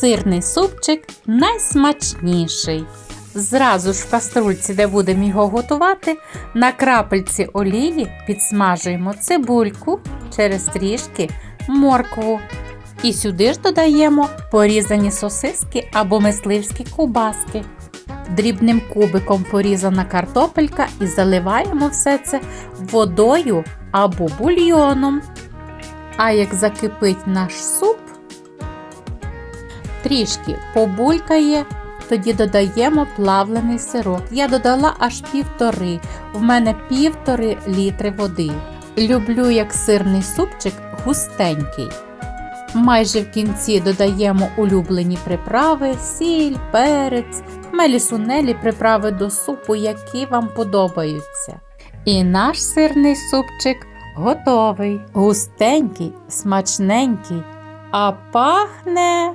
Сирний супчик найсмачніший. Зразу ж в каструльці, де будемо його готувати, на крапельці олії підсмажуємо цибульку, через трішки моркву. І сюди ж додаємо порізані сосиски або мисливські ковбаски. Дрібним кубиком порізана картопелька і заливаємо все це водою або бульйоном. А як закипить наш суп, трішки побулькає, тоді додаємо плавлений сирок. Я додала аж півтори. В мене півтори літри води. Люблю як сирний супчик густенький. Майже в кінці додаємо улюблені приправи, сіль, перець, хмелі сунелі приправи до супу, які вам подобаються. І наш сирний супчик готовий. Густенький, смачненький, а пахне